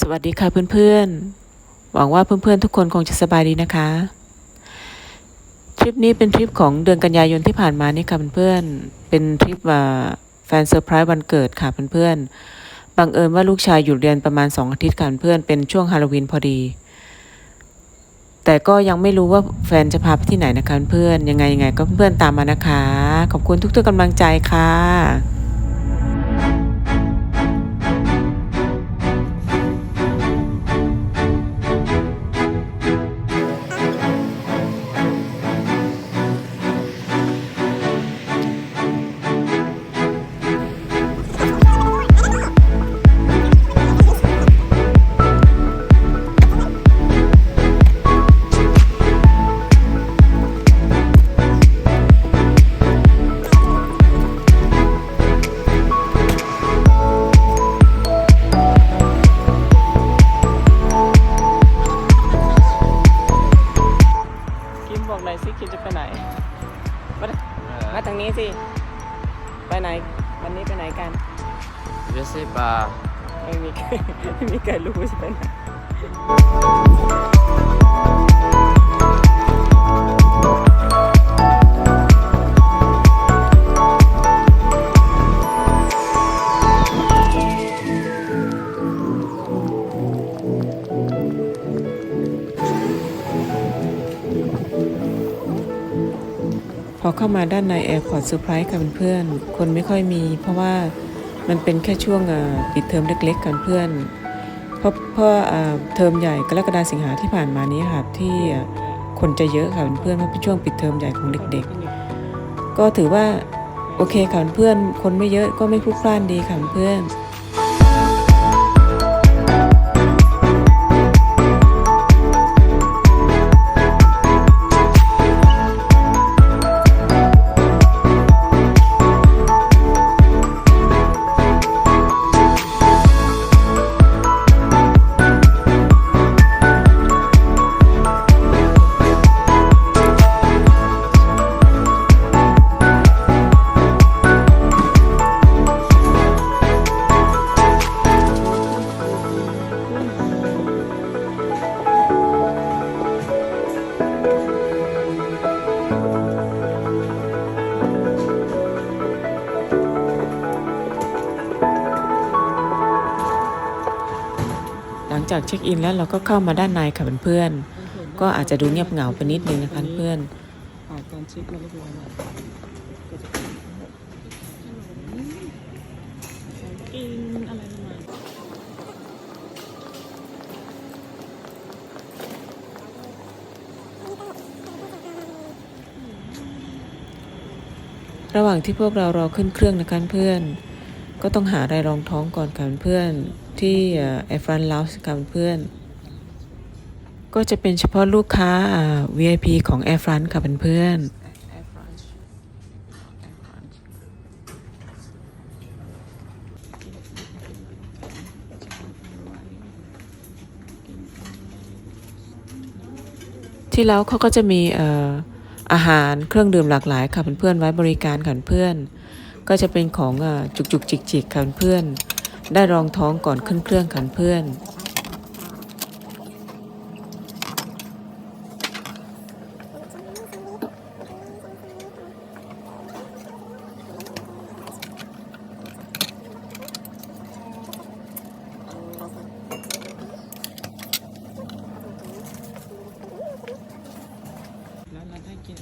สวัสดีค่ะเพื่อนๆ หวังว่าเพื่อนๆทุกคนคงจะสบายดีนะคะ ทริปนี้เป็นทริปของเดือนกันยายนที่ผ่านมานี่ค่ะเพื่อนๆ เป็นทริปว่าแฟนเซอร์ไพรส์วันเกิดค่ะเพื่อนๆ บังเอิญว่าลูกชายหยุดเรียนประมาณ 2 อาทิตย์ค่ะเพื่อนเป็นช่วงฮาโลวีนพอดี แต่ก็ยังไม่รู้ว่าแฟนจะพาไปที่ไหนนะคะเพื่อนๆยังไงยังไงก็เพื่อนๆตามมานะคะ ขอบคุณทุกๆกำลังใจค่ะ สิ ไปไหน วันนี้ไปไหนกัน Je sais pas. ไม่มีใครไม่มีใครรู้ว่าจะไปไหน เข้ามาด้านในแอร์พอร์ตเซอร์ไพรส์ค่ะเพื่อน คนไม่ค่อยมี เพราะว่ามันเป็นแค่ช่วงอ่อปิดเทอมเล็กๆกันเพื่อน เพราะเพราะเอ่อเทอมใหญ่กรกฎาสิงหาที่ผ่านมานี้ค่ะที่คนจะเยอะค่ะเพื่อนเพราะเป็นช่วงปิดเทอมใหญ่ของเด็กๆ ก็ถือว่าโอเคค่ะเพื่อนคนไม่เยอะก็ไม่พลุกพล่านดีค่ะเพื่อน เช็คอินแล้วเราก็เข้ามาด้านในค่ะเพื่อนๆก็อาจจะดูเงียบเหงาไปนิดนึงนะคะเพื่อนผ่านการเช็คมาเรียบร้อยแล้วกินอะไรประมาณระหว่างที่พวกเรารอขึ้นเครื่องนะคะเพื่อน ก็ต้องหาอะไรรองท้องก่อนค่ะเพื่อน ที่แอฟรันลาวส์ค่ะเพื่อน ก็จะเป็นเฉพาะลูกค้า VIP ของ Air France ค่ะเพื่อนที่แล้วเขาก็จะมีอาหารเครื่องดื่มหลากหลายค่ะเพื่อนๆไว้บริการค่ะเพื่อนก็จะเป็นของจุกจุกจิกจิกค่ะเพื่อน ได้รองท้องก่อนขึ้นเครื่องค่ะเพื่อน แล้วเราได้กิน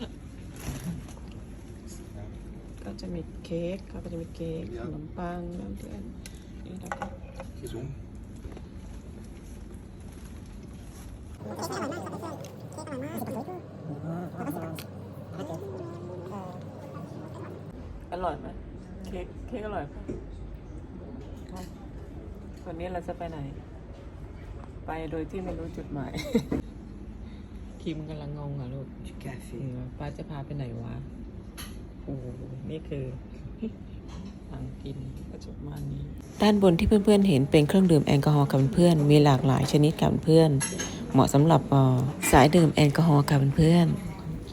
ก็ก็ จะมีเค้กก็จะมีเค้กขนมปังน้ำเดือนนี่แล้วก็อร่อยไหมเค้กเค้กอร่อยปะวันนี้เราจะไปไหน ไปโดยที่ไม่รู้จุดหมาย คิมกำลังงงอะลูก Café. เออป้าจะพาไปไหนวะ โอ้โหนี่คือทางกินก็จะประมาณนี้ ด้านบนที่เพื่อนๆเห็นเป็นเครื่องดื่มแอลกอฮอล์กับเพื่อนมีหลากหลายชนิดกับเพื่อน เหมาะสำหรับสายดื่มแอลกอฮอล์กับเพื่อน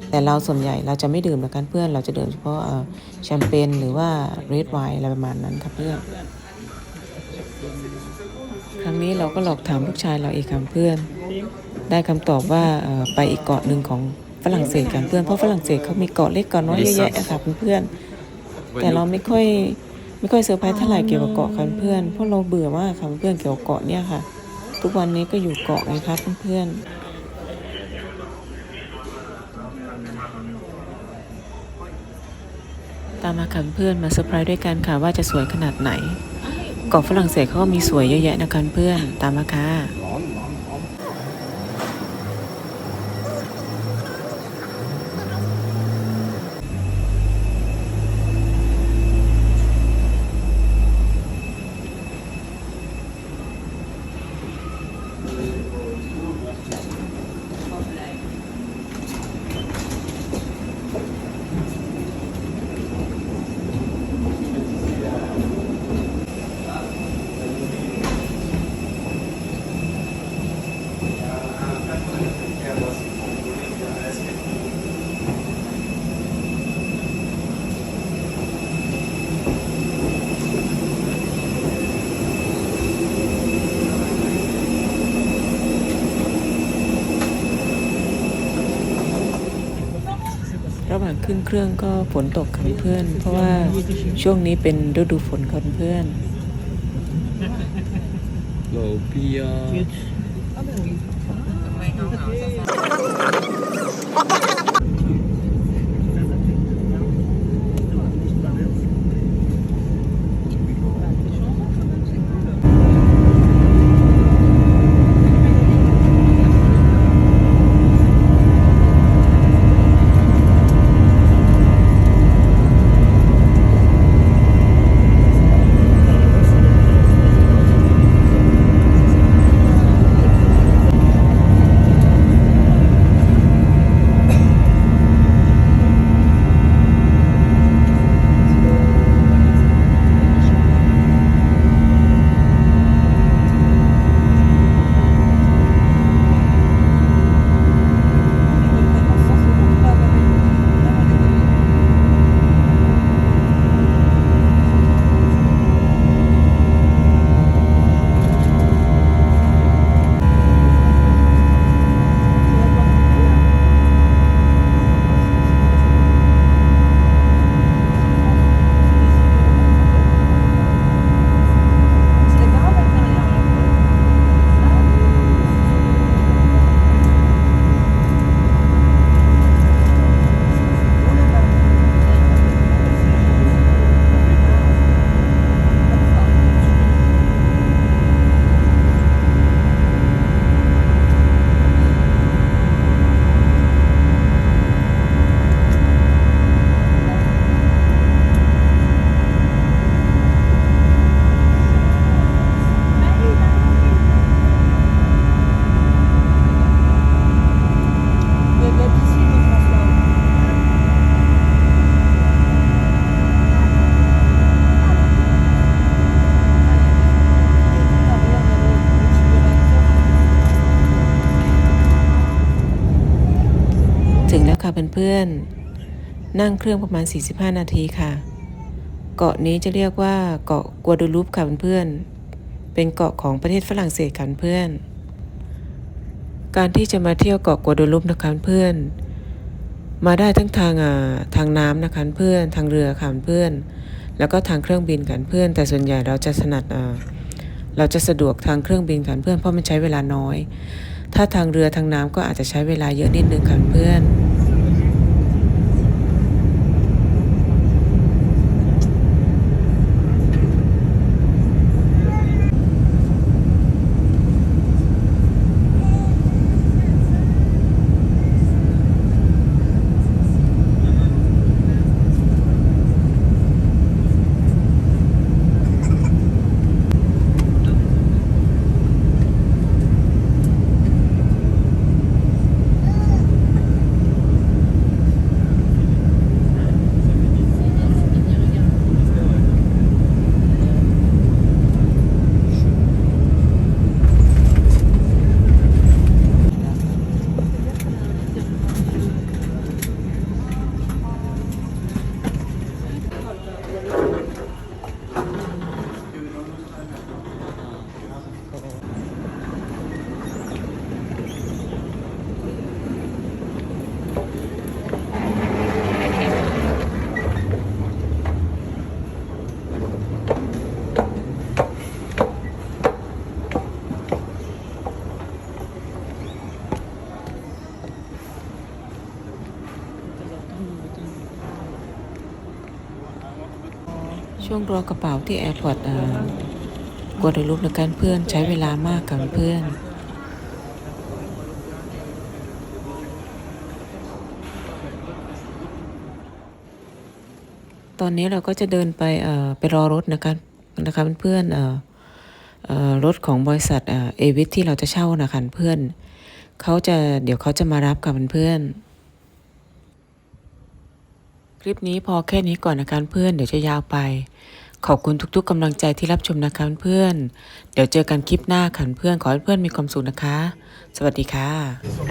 แต่เราส่วนใหญ่เราจะไม่ดื่มนะคะเพื่อน เราจะดื่มเฉพาะแชมเปญหรือว่าเรดไวน์อะไรประมาณนั้นค่ะเพื่อนครั้งนี้เราก็หลอกถามลูกชายเราเองค่ะเพื่อน ได้คำตอบว่าไปอีกเกาะหนึ่งของฝรั่งเศสกันเพื่อนเพราะฝรั่งเศสเขามีเกาะเล็กเกาะน้อยเยอะแยะค่ะเพื่อนแต่เราไม่ค่อย ไม่ค่อยเซอร์ไพรส์เท่าไหร่เกี่ยวกับเกาะคันเพื่อนเพราะเราเบื่อมากค่ะเพื่อนเกี่ยวกับเกาะเนี่ยค่ะ ทุกวันนี้ก็อยู่เกาะไงคะเพื่อนตามมาค่ะเพื่อนมาเซอร์ไพรส์ด้วยกันค่ะว่าจะสวยขนาดไหนเกาะฝรั่งเศสเขาก็มีสวยเยอะแยะนะคะเพื่อนตามมาค่ะ หว่างขึ้นเครื่องก็ฝนตกค่ะเพื่อน เพราะว่าช่วงนี้เป็นฤดูฝนค่ะเพื่อนโลเปีย ค่ะเพื่อนๆ นั่งเครื่องประมาณ 45 นาทีค่ะ เกาะนี้จะเรียกว่าเกาะกัวดูลูปค่ะเพื่อนๆ เป็นเกาะของประเทศฝรั่งเศสค่ะเพื่อน การที่จะมาเที่ยวเกาะกัวดูลูปนะคะเพื่อน มาได้ทั้งทางอ่าทางน้ำนะคะเพื่อน ทางเรือค่ะเพื่อน แล้วก็ทางเครื่องบินกันเพื่อน แต่ส่วนใหญ่เราจะถนัดอ่าเราจะสะดวกทางเครื่องบินกันเพื่อนเพราะมันใช้เวลาน้อย ถ้าทางเรือทางน้ำก็อาจจะใช้เวลาเยอะนิดนึงค่ะเพื่อน ช่วงรอกระเป๋าที่แอร์พอร์ตเอ่อกดรูปในการเพื่อนใช้เวลามากกับเพื่อน ตอนนี้เราก็จะเดินไปไปรอรถนะคะนะคะเพื่อนออรถของบริษัทเอ่อวิทที่เราจะเช่านะคะเพื่อนเขาจะเดี๋ยวเขาจะมารับกับเพื่อน คลิปนี้พอแค่นี้ก่อนนะคะเพื่อนเดี๋ยวจะยาวไป ขอบคุณทุกๆกำลังใจที่รับชมนะคะเพื่อน เดี๋ยวเจอกันคลิปหน้าค่ะเพื่อนขอให้เพื่อนมีความสุขนะคะ สวัสดีค่ะ